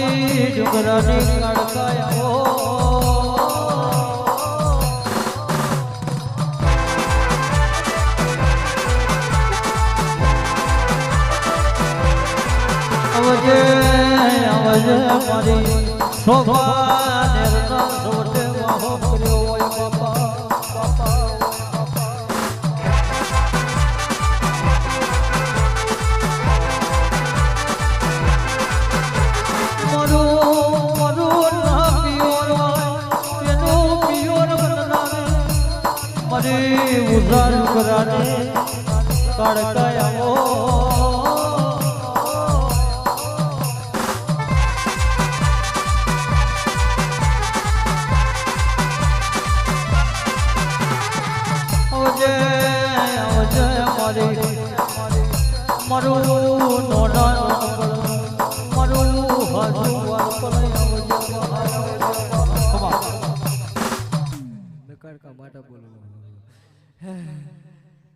મારી ડુંગરાની કડકાયા આવજે આવજે મારી શોભા નિર્ના સોટે વાહો કર્યો હોય બાપા બાપા. ઉધાર કરાને કડકાયા આવજે આવજે મારી મારું હાજુ કડકા માટે બોલું.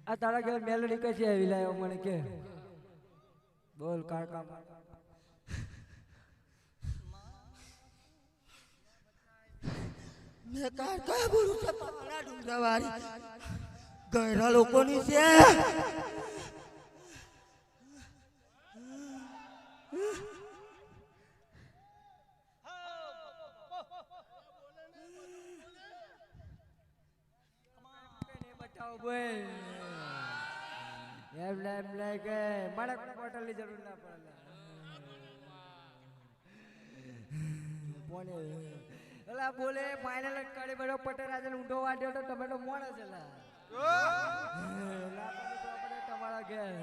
આ તારા ઘેર મેલડી કશી આવી લાયો મને કે. બોલ, કાકા મેં. કાકા બોલું છે પાપડા ડુંગરાવાળી. ગયરા લોકોની છે. બતાવો બોલ એમ એમ લે કે મને જરૂર ના પડે. એલા બોલે ફાઇનલ કરી બરો પટેલ આજે ઊંધો વાટ્યો તો તો મોડે છે તમારા ઘેર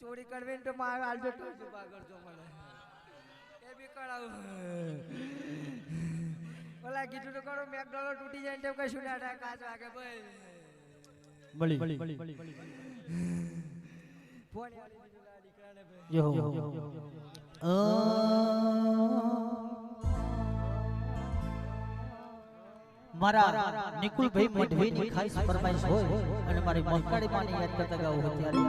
ચોરી કરવી ને તો મારે તો જુબા કરજો મને. એ બી કરાવું ઓલા કીધું તો કરો મેકડોનલ્ડ તૂટી જાય તેમ કશું ના થાય, કાચ વાગે ભાઈ. ભાઈ મારા નિકુલભાઈ મઢવીની ખાસ ફરમાઈશ હોય અને મારી મહકાળી માને યાદ કરતા ગાવું હોય ત્યારે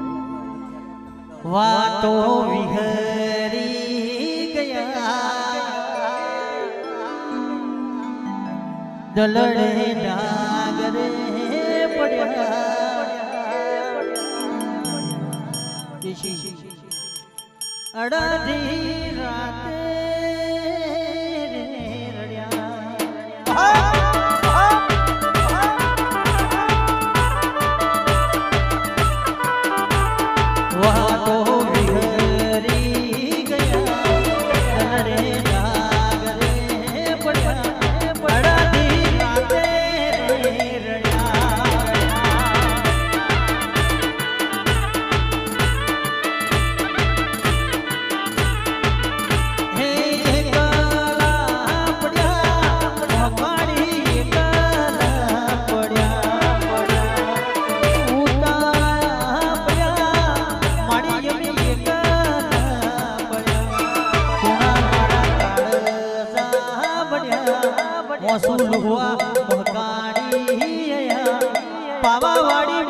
વાતો વિહરી ગયા. દલડે નાગરે પડ્યા. અડધી રાતે પાવા વાળી